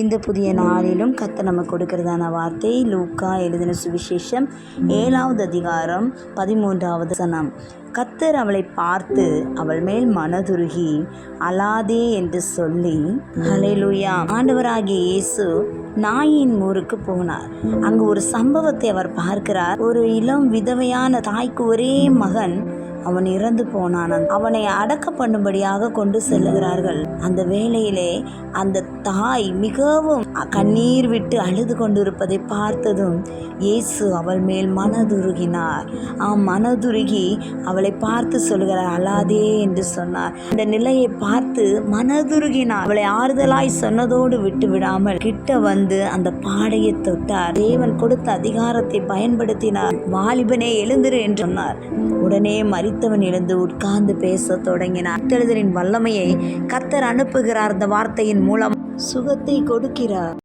இந்த புதிய நாளிலும் கத்தை நம்ம கொடுக்கிறதான வார்த்தை லூக்கா எழுதின சுவிசேஷம் ஏழாவது அதிகாரம் பதிமூன்றாவது சனம் கத்தர் அவளை பார்த்து அவள் மேல் மனதுருகி அலாதே என்று சொல்லி ஹalleluya ஆண்டவராகிய இயேசு நாயின் ஊருக்கு போனார். அங்கு ஒரு சம்பவத்தை அவர் பார்க்கிறார். ஒரு இளம் விதவையான தாய்க்கு ஒரே மகன் அவன் இறந்து போனான். அவனை அடக்க பண்ணும்படியாக கொண்டு செல்லுகிறார்கள். அந்த வேளையிலே அந்த தாய் மிகவும் கண்ணீர் விட்டு அழுது கொண்டிருப்பதை பார்த்ததும் இயேசு அவள் மேல் மனதுருகினார். ஆம் மனதுருகி அவளை பார்த்து சொல்கிறார் அழாதே என்று சொன்னார். இந்த நிலையை பார்த்து மனதுருகினார். அவளை ஆறுதலாய் சொன்னதோடு விட்டு விடாமல் கிட்ட வந்து அந்த பாடையை தொட்டார். தேவன் கொடுத்த அதிகாரத்தை பயன்படுத்தினார். வாலிபனே எழுந்திரு என்று சொன்னார். உடனே மறித்தவன் எழுந்து உட்கார்ந்து பேசத் தொடங்கினார் கத்தெழுதலின் வல்லமையை கத்தர் அனுப்புகிறார். அந்த வார்த்தையின் மூலம் சுகத்தை கொடுக்கிறார்.